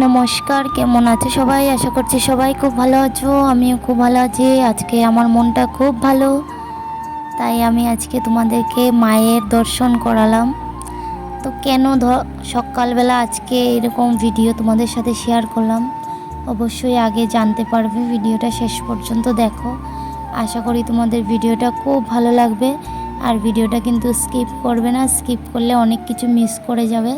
নমস্কার, কেমন আছে সবাই? আশা করছি সবাই খুব ভালো আছো, আমিও খুব ভালো আছি। আজকে আমার মনটা খুব ভালো, তাই আমি আজকে তোমাদেরকে মায়ের দর্শন করালাম। তো কেন সকালবেলা আজকে এরকম ভিডিও তোমাদের সাথে শেয়ার করলাম? অবশ্যই আগে জানতে পারবে, ভিডিওটা শেষ পর্যন্ত দেখো। আশা করি তোমাদের ভিডিওটা খুব ভালো লাগবে, আর ভিডিওটা কিন্তু স্কিপ করবে না স্কিপ করলে অনেক কিছু মিস করে যাবে।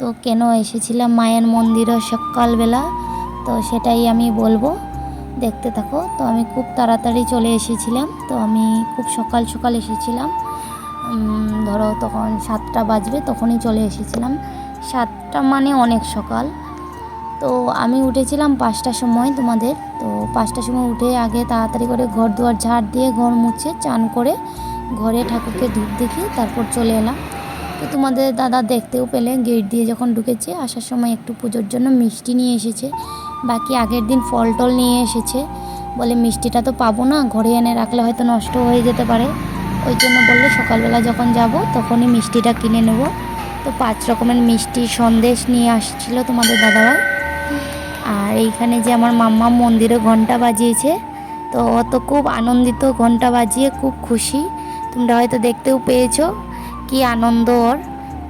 তো কেন এসেছিলাম মায়ের মন্দিরও সকালবেলা? তো সেটাই আমি বলব। দেখতে থাকো। তো আমি খুব তাড়াতাড়ি চলে এসেছিলাম। তো আমি খুব সকাল সকাল এসেছিলাম। ধরো তখন সাতটা বাজবে, তখনই চলে এসেছিলাম। সাতটা মানে অনেক সকাল। তো আমি উঠেছিলাম পাঁচটার সময় তোমাদের। তো পাঁচটার সময় উঠে আগে তাড়াতাড়ি করে ঘর দুয়ার ঝাড় দিয়ে ঘর মুছে, চান করে ঘরে ঠাকুরকে ধূপ দেখি তারপর চলে এলাম। তো তোমাদের দাদা দেখতেও পেলে গেট দিয়ে যখন ঢুকেছে, আসার সময় একটু পুজোর জন্য মিষ্টি নিয়ে এসেছে। বাকি আগের দিন ফল টল নিয়ে এসেছে। বলে, মিষ্টিটা তো পাবো না, ঘরে এনে রাখলে হয়তো নষ্ট হয়ে যেতে পারে। ওই জন্য বললে, সকালবেলা যখন যাব, তখনই মিষ্টিটা কিনে নেব। তো পাঁচ রকমের মিষ্টি সন্দেশ নিয়ে আসছিল তোমাদের দাদাভাই। আর এইখানে যে আমার মাম্মা মন্দিরে ঘণ্টা বাজিয়েছে, তো ও তো খুব আনন্দিত ঘণ্টা বাজিয়ে খুব খুশি। তোমরা হয়তো দেখতেও পেয়েছ। কি আনন্দ ওর?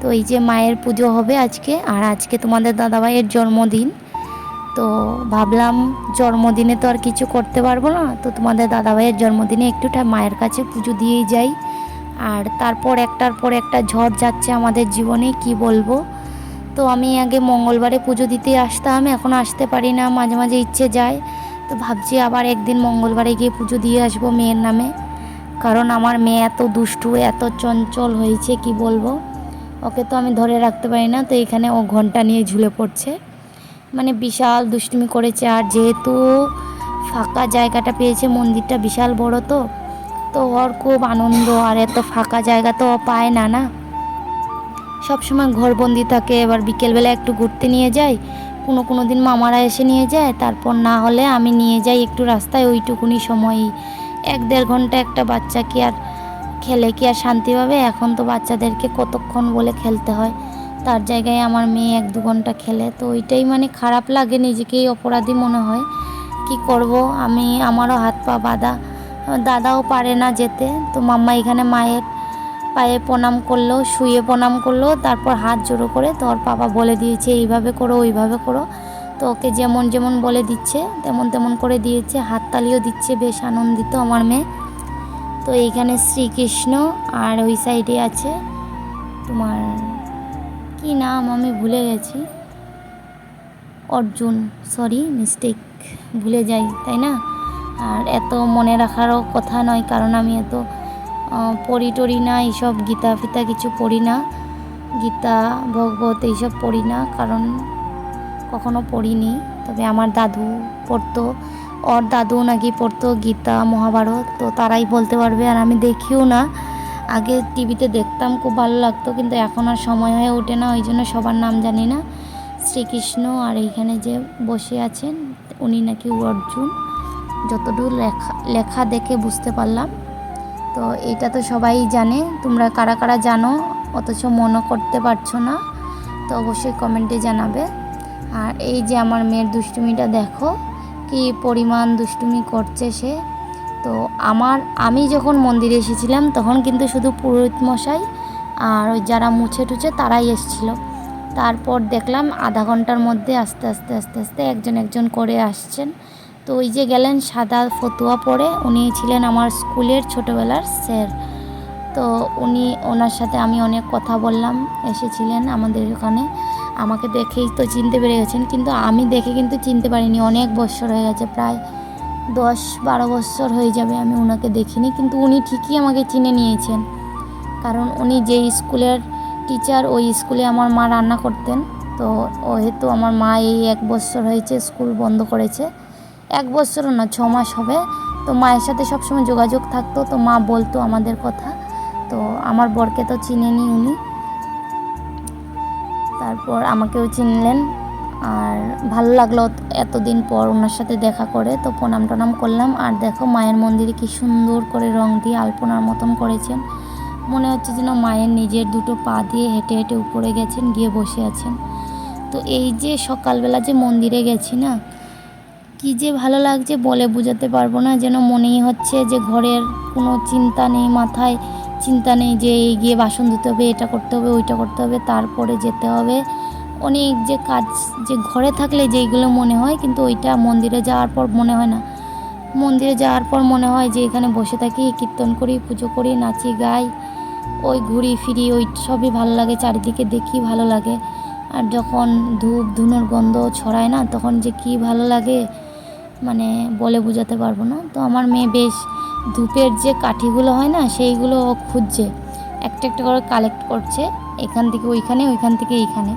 তো এই যে মায়ের পুজো হবে আজকে, আর আজকে তোমাদের দাদাভাইয়ের জন্মদিন। তো ভাবলাম জন্মদিনে তো আর কিছু করতে পারব না, তো তোমাদের দাদাভাইয়ের জন্মদিনে একটুটা মায়ের কাছে পুজো দিয়েই যাই। আর তারপর একটার পর একটা ঝড় যাচ্ছে আমাদের জীবনে, কি বলব? তো আমি আগে মঙ্গলবারে পুজো দিতে আসতাম, এখন আসতে পারি না, মাঝে মাঝে ইচ্ছে যায়। তো ভাবছি আবার একদিন মঙ্গলবারে গিয়ে পুজো দিয়ে আসব মেয়ের নামে। কারণ আমার মেয়ে এত দুষ্টু, এত চঞ্চল হয়েছে, কি বলব? ওকে তো আমি ধরে রাখতে পারি না, তো এখানে ও ঘণ্টা নিয়ে ঝুলে পড়ছে। মানে বিশাল দুষ্টুমি করেছে, আর যেহেতু ফাঁকা জায়গাটা পেয়েছে, মন্দিরটা বিশাল বড় তো তো ওর খুব আনন্দ, আর এত ফাঁকা জায়গা তো পায় না না? সবসময় ঘরবন্দি থাকে, এবার বিকেলবেলা একটু ঘুরতে নিয়ে যাই কোনো কোনো দিন মামারা এসে নিয়ে যায়, তারপর না হলে আমি নিয়ে যাই একটু রাস্তায়, ওইটুকুনি সময়ই। এক দেড় ঘণ্টা একটা বাচ্চা কি আর খেলে কি আর শান্তি পাবে? এখন তো বাচ্চাদেরকে কতক্ষণ বলে খেলতে হয়? তার জায়গায় আমার মেয়ে এক দু ঘণ্টা খেলে। তো ওইটাই মানে খারাপ লাগে নিজেকেই অপরাধী মনে হয়। কি করব? আমি, আমারও হাত পা বাঁধা। দাদাও পারে না যেতে। তো মাম্মা এখানে মায়ের পায়ে প্রণাম করল, শুয়ে প্রণাম করল, তারপর হাত জোড়ো করে তোর বাবা বলে দিয়েছে, এইভাবে করো, ওইভাবে করো। তো ওকে যেমন যেমন বলে দিচ্ছে, তেমন তেমন করে দিয়েছে হাততালিও দিচ্ছে, বেশ আনন্দিত আমার মেয়ে। তো এইখানে শ্রীকৃষ্ণ আর ওই সাইডে আছে তোমার, কি নাম আমি ভুলে গেছি। অর্জুন সরি মিস্টেক ভুলে যাই, তাই না? আর এত মনে রাখারও কথা নয়, কারণ আমি এত পড়ি টড়ি না, এইসব গীতা ফিতা কিছু পড়ি না, গীতা, ভগবত, এইসব পড়ি না, কারণ কখনো পড়িনি। তবে আমার দাদু পড়তো, ওর দাদু নাকি পড়তো গীতা, মহাভারত, তো তারাই বলতে পারবে আর আমি দেখিও না। আগে টিভিতে দেখতাম, খুব ভালো লাগতো, কিন্তু এখন আর সময় হয়ে ওঠে না, ওই জন্য সবার নাম জানি না। শ্রীকৃষ্ণ আর এইখানে যে বসে আছেন, উনি নাকি অর্জুন। যতদূর লেখা লেখা দেখে বুঝতে পারলাম। তো এটা তো সবাই জানে, তোমরা কারা কারা জানো, অথচ মনে করতে পারছ না, তো অবশ্যই কমেন্টে জানাবে। আর এই যে আমার মেয়ের দুষ্টুমিটা দেখো, কি পরিমাণ দুষ্টুমি করছে সে। তো আমার, আমি যখন মন্দিরে এসেছিলাম, তখন কিন্তু শুধু পুরোহিত মশাই আর ওই যারা মুছে টুছে তারাই এসছিল। তারপর দেখলাম আধা ঘণ্টার মধ্যে আস্তে আস্তে আস্তে আস্তে একজন একজন করে আসছেন। তো ওই যে গেলেন সাদা ফতুয়া পরে, উনি ছিলেন আমার স্কুলের ছোটোবেলার স্যার। তো উনি, ওনার সাথে আমি অনেক কথা বললাম, এসেছিলেন আমাদের ওখানে আমাকে দেখেই তো চিনতে পেরে গেছেন, কিন্তু আমি দেখে কিন্তু চিনতে পারিনি। অনেক বছর হয়ে গেছে, প্রায় দশ বারো বছর হয়ে যাবে আমি ওনাকে দেখিনি, কিন্তু উনি ঠিকই আমাকে চিনে নিয়েছেন। কারণ উনি যেই স্কুলের টিচার, ওই স্কুলে আমার মা রান্না করতেন। তো ও হেতু আমার মা এই এক বছর হয়েছে স্কুল বন্ধ করেছে। এক বছরও না, ছ মাস হবে। তো মায়ের সাথে সবসময় যোগাযোগ থাকতো, তো মা বলতো আমাদের কথা। তো আমার বরকে তো চিনেনি উনি। তারপর আমাকেও চিনলেন। আর ভালো লাগল এতদিন পর ওনার সাথে দেখা করে। তো প্রণাম টনাম করলাম। আর দেখো মায়ের মন্দিরে কি সুন্দর করে রং দিয়ে আলপনার মতন করেছেন। মনে হচ্ছে যেন মায়ের নিজের দুটো পা দিয়ে হেঁটে হেঁটে উপরে গেছেন, গিয়ে বসে আছেন। তো এই যে সকালবেলা যে মন্দিরে গেছি না, কি যে ভালো লাগছে বলে বোঝাতে পারব না। যেন মনেই হচ্ছে যে ঘরের কোনো চিন্তা নেই, মাথায় চিন্তা নেই যে এই গিয়ে বাসন ধুতে হবে, এটা করতে হবে, ওইটা করতে হবে, তারপরে যেতে হবে। অনেক যে কাজ, যে ঘরে থাকলে যেইগুলো মনে হয়, কিন্তু ওইটা মন্দিরে যাওয়ার পর মনে হয় না। মন্দিরে যাওয়ার পর মনে হয় যে এখানে বসে থাকি, কীর্তন করি, পুজো করি, নাচি, গাই, ওই ঘুরি ফিরি, ওই সবই ভালো লাগে, চারিদিকে দেখি ভালো লাগে। আর যখন ধূপ, ধুনোর গন্ধ ছড়ায় না, তখন যে কি ভালো লাগে মানে বলে বোঝাতে পারব না। তো আমার মেয়ে বেশ ধূপের যে কাঠিগুলো হয় না, সেইগুলো ও খুঁজছে। একটা একটা করে কালেক্ট করছে, এখান থেকে ওইখানে, ওইখান থেকে এইখানে।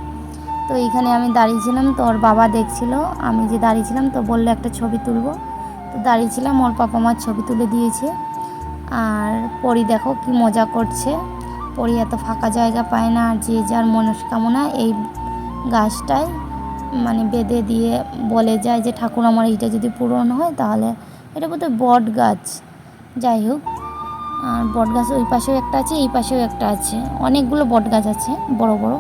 তো এইখানে আমি দাঁড়িয়েছিলাম, তো ওর বাবা দেখছিল, আমি যে দাঁড়িয়েছিলাম, তো বলল একটা ছবি তুলবো। তো দাঁড়িয়েছিলাম, ওর পাপা মার ছবি তুলে দিয়েছে। আর পরি দেখো কি মজা করছে। পরি এত ফাঁকা জায়গা পায় না, আর যে যার মনস্কামনা এই গাছটায় মানে বেঁধে দিয়ে বলে যায় যে, ঠাকুর, আমার এইটা যদি পূরণ হয়, তাহলে এটা বোধহয় বট গাছ। যাই হোক, আর বট গাছ ওই পাশেও একটা আছে, এই পাশেও একটা আছে। অনেকগুলো বট গাছ আছে, বড় বড়।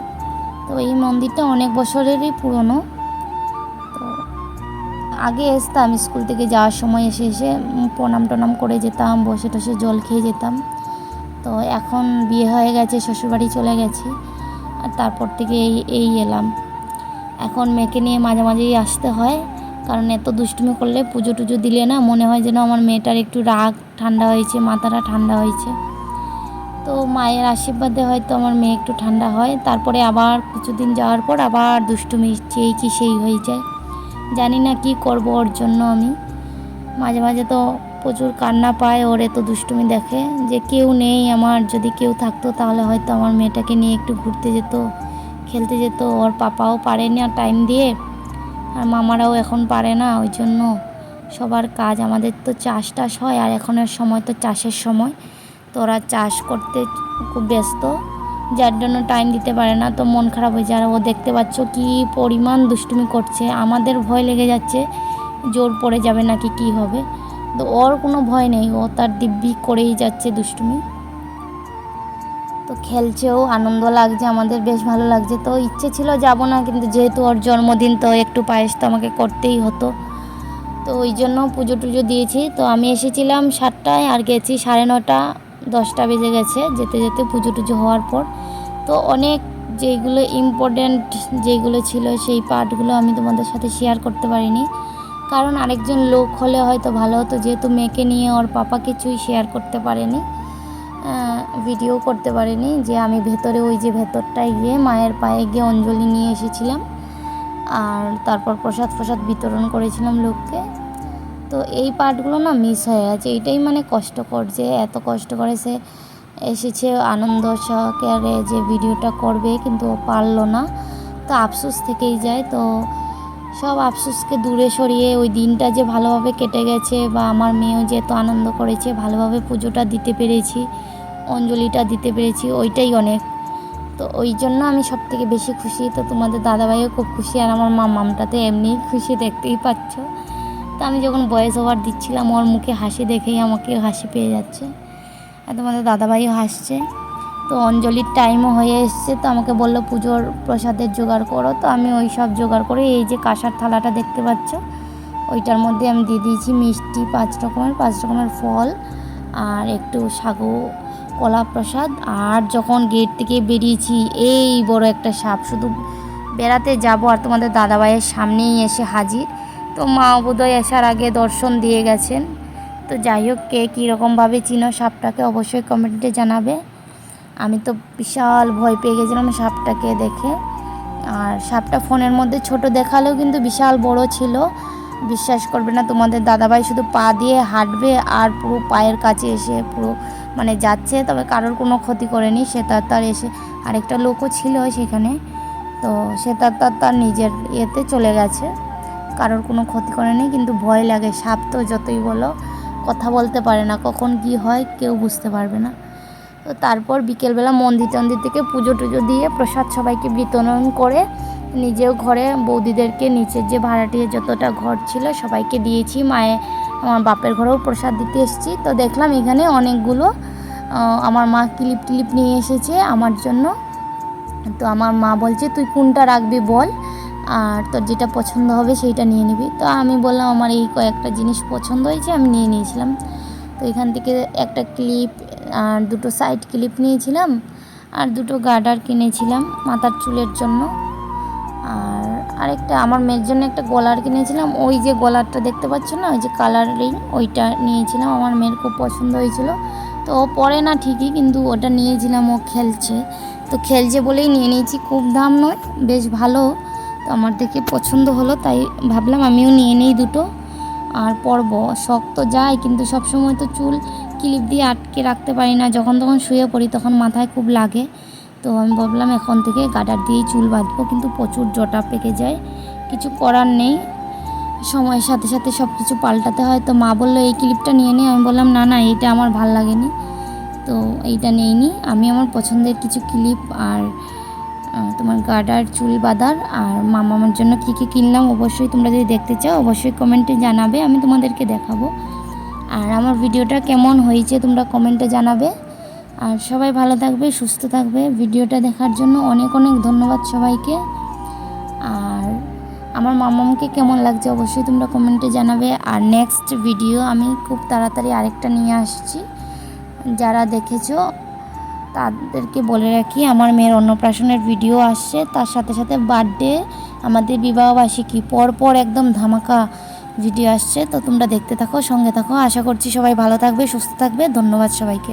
তো এই মন্দিরটা অনেক বছরেরই পুরনো। তো আগে আসতাম স্কুল থেকে যাওয়ার সময় এসে এসে প্রণাম টনাম করে যেতাম, বসে টসে জল খেয়ে যেতাম। তো এখন বিয়ে হয়ে গেছে, শ্বশুরবাড়ি চলে গেছি, আর তারপর থেকে এই এই এলাম। এখন মেয়েকে নিয়ে মাঝে মাঝেই আসতে হয়। কারণ এত দুষ্টুমি করলে পুজো টুজো দিলে না মনে হয় যেন আমার মেয়েটার একটু রাগ ঠান্ডা হয়েছে, মাথাটা ঠান্ডা হয়েছে। তো মায়ের আশীর্বাদে হয়তো আমার মেয়ে একটু ঠান্ডা হয়। তারপরে আবার কিছুদিন যাওয়ার পর আবার দুষ্টুমি যেই কি সেই হয়ে যায়। জানি না কি করব ওর জন্য আমি। মাঝে মাঝে তো প্রচুর কান্না পায়, ওর এত দুষ্টুমি দেখে যে কেউ নেই আমার, যদি কেউ থাকতো তাহলে হয়তো আমার মেয়েটাকে নিয়ে একটু ঘুরতে যেত, খেলতে যেত। ওর পাপাও পারে না টাইম দিয়ে আর মামারাও এখন পারে না, ওই জন্য সবার কাজ আমাদের তো চাষ টাস হয়, আর এখনের সময় তো চাষের সময়। তো ওরা চাষ করতে খুব ব্যস্ত, যার জন্য টাইম দিতে পারে না। তো মন খারাপ হয়ে যায়, আর ও দেখতে পাচ্ছ কি পরিমাণ দুষ্টুমি করছে। আমাদের ভয় লেগে যাচ্ছে, জোর পড়ে যাবে নাকি কি হবে। তো ওর কোনো ভয় নেই, ও তার দিব্যি করেই যাচ্ছে দুষ্টুমি। খেলছেও, আনন্দ লাগছে, আমাদের বেশ ভালো লাগছে। তো ইচ্ছে ছিল যাব না, কিন্তু যেহেতু ওর জন্মদিন, তো একটু পায়েস তো আমাকে করতেই হতো। তো ওই জন্য পুজো টুজো দিয়েছি। তো আমি এসেছিলাম সাতটায় আর গেছি সাড়ে নটা, দশটা বেজে গেছে, যেতে যেতে পুজো টুজো হওয়ার পর। তো অনেক যেগুলো ইম্পর্ট্যান্ট যেগুলো ছিল, সেই পার্টগুলো আমি তোমাদের সাথে শেয়ার করতে পারিনি। কারণ আরেকজন লোক হলে হয়তো ভালো হতো, যেহেতু মেয়েকে নিয়ে ওর পাপা কিছুই শেয়ার করতে পারেনি। ভিডিও করতে পারিনি, যে আমি ভেতরে ওই যে ভেতরটায় গিয়ে মায়ের পায়ে গিয়ে অঞ্জলি নিয়ে এসেছিলাম। আর তারপর প্রসাদ ফসাদ বিতরণ করেছিলাম লোককে। তো এই পার্টগুলো না মিস হয়ে গেছে। এইটাই মানে কষ্টকর যে এত কষ্ট করে সে এসেছে আনন্দ সহকারে যে ভিডিওটা করবে, কিন্তু ও পারল না। তো আফসোস থেকেই যায়। তো সব আফসোসকে দূরে সরিয়ে ওই দিনটা যে ভালোভাবে কেটে গেছে বা আমার মেয়েও যে এত আনন্দ করেছে, ভালোভাবে পুজোটা দিতে পেরেছি। অঞ্জলিটা দিতে পেরেছি, ওইটাই অনেক। তো ওই জন্য আমি সব থেকে বেশি খুশি। তো তোমাদের দাদাভাইও খুব খুশি, আর আমার মা মামটাতে এমনিই খুশি দেখতেই পাচ্ছ। তো আমি যখন ভয়েস ওভার দিচ্ছিলাম, ওর মুখে হাসি দেখেই আমাকে হাসি পেয়ে যাচ্ছে। আর তোমাদের দাদাভাইও হাসছে। তো অঞ্জলির টাইমও হয়ে এসছে, তো আমাকে বলল, পুজোর প্রসাদের জোগাড় করো। তো আমি ওই সব জোগাড় করে এই যে কাঁসার থালাটা দেখতে পাচ্ছ, ওইটার মধ্যে আমি দিয়ে দিয়েছি মিষ্টি, পাঁচ রকমের পাঁচ রকমের ফল, আর একটু সাগু কলা প্রসাদ আর যখন গেট থেকে বেরিয়েছি, এই বড় একটা সাপ। শুধু বেড়াতে যাব আর তোমাদের দাদাভাইয়ের সামনেই এসে হাজির। তো মা বোধহয় আসার আগে দর্শন দিয়ে গেছেন। তো যাই হোক, কে কীরকমভাবে চিনো সাপটাকে অবশ্যই কমেন্টে জানাবে। আমি তো বিশাল ভয় পেয়ে গেছিলাম সাপটাকে দেখে। আর সাপটা ফোনের মধ্যে ছোট দেখালেও কিন্তু বিশাল বড় ছিল। বিশ্বাস করবে না, তোমাদের দাদাভাই শুধু পা দিয়ে হাঁটবে আর পুরো পায়ের কাছে এসে পুরো মানে যাচ্ছে, তবে কারোর কোনো ক্ষতি করেনি। সে তার তার এসে আরেকটা লোকও ছিল সেখানে। তো সে তার তার তার নিজের ইয়েতে চলে গেছে। কারোর কোনো ক্ষতি করেনি, কিন্তু ভয় লাগে, সাপ তো যতই বলো, কথা বলতে পারে না। কখন কি হয় কেউ বুঝতে পারবে না। তো তারপর বিকেলবেলা মন্দির টন্দির থেকে পুজো টুজো দিয়ে প্রসাদ সবাইকে বিতরণ করে নিজেও ঘরে বৌদিদেরকে নিচের যে ভাড়াটিয়ে যতটা ঘর ছিল সবাইকে দিয়েছি। মায়ে আমার বাপের ঘরেও প্রসাদ দিতে এসেছি। তো দেখলাম এখানে অনেকগুলো আমার মা ক্লিপ টিলিপ নিয়ে এসেছে আমার জন্য। তো আমার মা বলছে, তুই কোনটা রাখবি বল, আর তোর যেটা পছন্দ হবে সেইটা নিয়ে নিবি। তো আমি বললাম, আমার এই কয়েকটা জিনিস পছন্দ হয়েছে, আমি নিয়ে নিয়েছিলাম। তো এখান থেকে একটা ক্লিপ আর দুটো সাইড ক্লিপ নিয়েছিলাম, আর দুটো গার্ডার কিনেছিলাম মাথার চুলের জন্য। আর আরেকটা, আমার মেয়ের জন্য একটা গলার কিনেছিলাম। ওই যে গলারটা দেখতে পাচ্ছ না? ওই যে কালারিং ওইটা নিয়েছিলাম। আমার মেয়ের খুব পছন্দ হয়েছিল। তো ও পরে না ঠিকই, কিন্তু ওটা নিয়েছিলাম, ও খেলছে। তো খেলছে বলেই নিয়ে নিয়েছি। খুব দাম নয়, বেশ ভালো। তো আমার দেখে পছন্দ হলো, তাই ভাবলাম আমিও নিয়ে নিই দুটো। আর পরব, শখ তো যায়, কিন্তু সব সময় তো চুল ক্লিপ দিয়ে আটকে রাখতে পারি না। যখন তখন শুয়ে পড়ি, তখন মাথায় খুব লাগে। তো আমি ভাবলাম এখন থেকে গাডার দিয়েই চুল বাঁধবো, কিন্তু প্রচুর জটা পেকে যায়, কিছু করার নেই। সময়ের সাথে সাথে সব কিছু পাল্টাতে হয়, তো মা বলল, এই ক্লিপটা নিয়ে নে। আমি বললাম, না না, এইটা আমার ভালো লাগেনি। তো এইটা নেইনি। আমি আমার পছন্দের কিছু ক্লিপ আর তোমার গার্ডার চুল বাঁধার আর মামা আমার জন্য কী কী কিনলাম অবশ্যই তোমরা যদি দেখতে চাও, অবশ্যই কমেন্টে জানাবে, আমি তোমাদেরকে দেখাবো। আর আমার ভিডিওটা কেমন হয়েছে তোমরা কমেন্টে জানাবে। আর সবাই ভালো থাকবে, সুস্থ থাকবে। ভিডিওটা দেখার জন্য অনেক অনেক ধন্যবাদ সবাইকে। আর আমার মামামকে কেমন লাগছে অবশ্যই তোমরা কমেন্টে জানাবে। আর নেক্সট ভিডিও আমি খুব তাড়াতাড়ি আরেকটা নিয়ে আসছি। যারা দেখেছ, তাদেরকে বলে রাখি, আমার মেয়ের অন্নপ্রাশনের ভিডিও আসছে। তার সাথে সাথে বার্থডে আমাদের বিবাহবার্ষিকী পর পর একদম ধামাকা ভিডিও আসছে। তো তোমরা দেখতে থাকো, সঙ্গে থাকো। আশা করছি সবাই ভালো থাকবে, সুস্থ থাকবে। ধন্যবাদ সবাইকে।